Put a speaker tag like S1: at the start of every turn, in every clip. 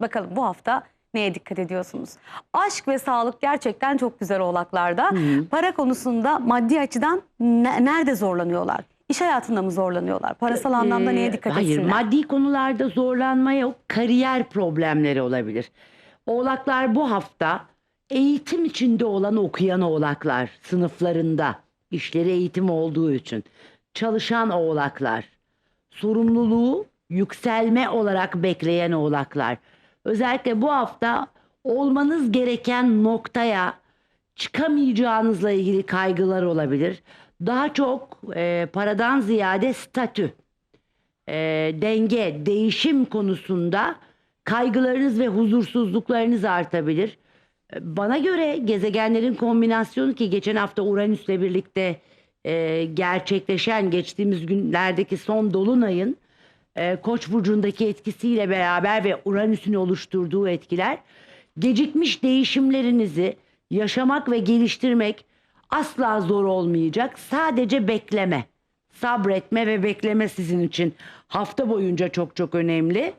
S1: Bakalım bu hafta neye dikkat ediyorsunuz? Aşk ve sağlık gerçekten çok güzel oğlaklarda. Para konusunda maddi açıdan ne- nerede zorlanıyorlar? İş hayatında mı zorlanıyorlar? Parasal anlamda
S2: Ee,
S1: neye dikkat
S2: Hayır
S1: etsinler?
S2: maddi konularda zorlanma yok. Kariyer problemleri olabilir. Oğlaklar bu hafta eğitim içinde olan okuyan oğlaklar sınıflarında işleri eğitim olduğu için çalışan oğlaklar sorumluluğu yükselme olarak bekleyen oğlaklar özellikle bu hafta olmanız gereken noktaya çıkamayacağınızla ilgili kaygılar olabilir. Daha çok e, paradan ziyade statü e, denge, değişim konusunda kaygılarınız ve huzursuzluklarınız artabilir. E, Bana göre gezegenlerin kombinasyonu ki geçen hafta Uranüs'le birlikte e, gerçekleşen geçtiğimiz günlerdeki son dolunayın e, Koç burcundaki etkisiyle beraber ve Uranüs'ün oluşturduğu etkiler gecikmiş değişimlerinizi yaşamak ve geliştirmek asla zor olmayacak. Sadece bekleme, sabretme ve bekleme sizin için hafta boyunca çok çok önemli.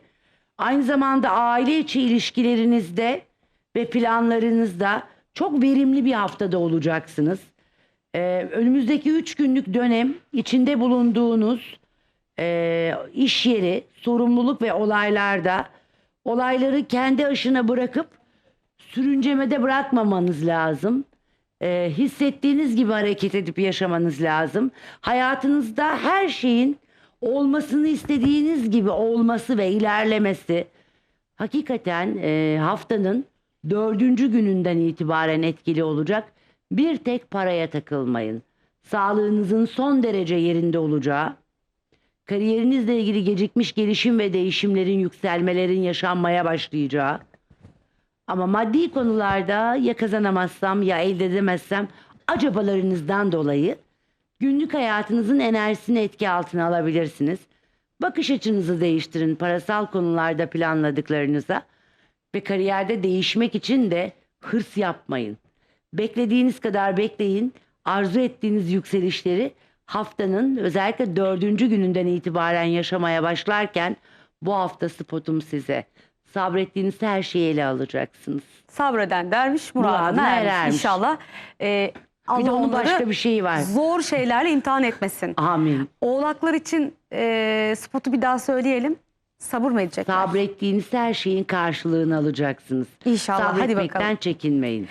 S2: Aynı zamanda aile içi ilişkilerinizde ve planlarınızda çok verimli bir haftada olacaksınız. Ee, önümüzdeki üç günlük dönem içinde bulunduğunuz e, iş yeri, sorumluluk ve olaylarda olayları kendi aşına bırakıp sürüncemede bırakmamanız lazım. Ee, hissettiğiniz gibi hareket edip yaşamanız lazım. Hayatınızda her şeyin olmasını istediğiniz gibi olması ve ilerlemesi hakikaten e, haftanın dördüncü gününden itibaren etkili olacak. Bir tek paraya takılmayın. Sağlığınızın son derece yerinde olacağı, kariyerinizle ilgili gecikmiş gelişim ve değişimlerin, yükselmelerin yaşanmaya başlayacağı, ama maddi konularda ya kazanamazsam ya elde edemezsem acabalarınızdan dolayı günlük hayatınızın enerjisini etki altına alabilirsiniz. Bakış açınızı değiştirin parasal konularda planladıklarınıza ve kariyerde değişmek için de hırs yapmayın. Beklediğiniz kadar bekleyin. Arzu ettiğiniz yükselişleri haftanın özellikle dördüncü gününden itibaren yaşamaya başlarken bu hafta spotum size. Sabrettiğiniz her şeyi ele alacaksınız.
S1: Sabreden dermiş muradına ermiş.
S2: erermiş.
S1: İnşallah e,
S2: Bir de onun başka bir şeyi var.
S1: zor şeylerle imtihan etmesin.
S2: Amin.
S1: Oğlaklar için e, spotu bir daha söyleyelim. Sabır mı edecekler?
S2: Sabrettiğiniz her şeyin karşılığını alacaksınız.
S1: İnşallah. Hadi
S2: Sabretmekten
S1: bakalım.
S2: çekinmeyin.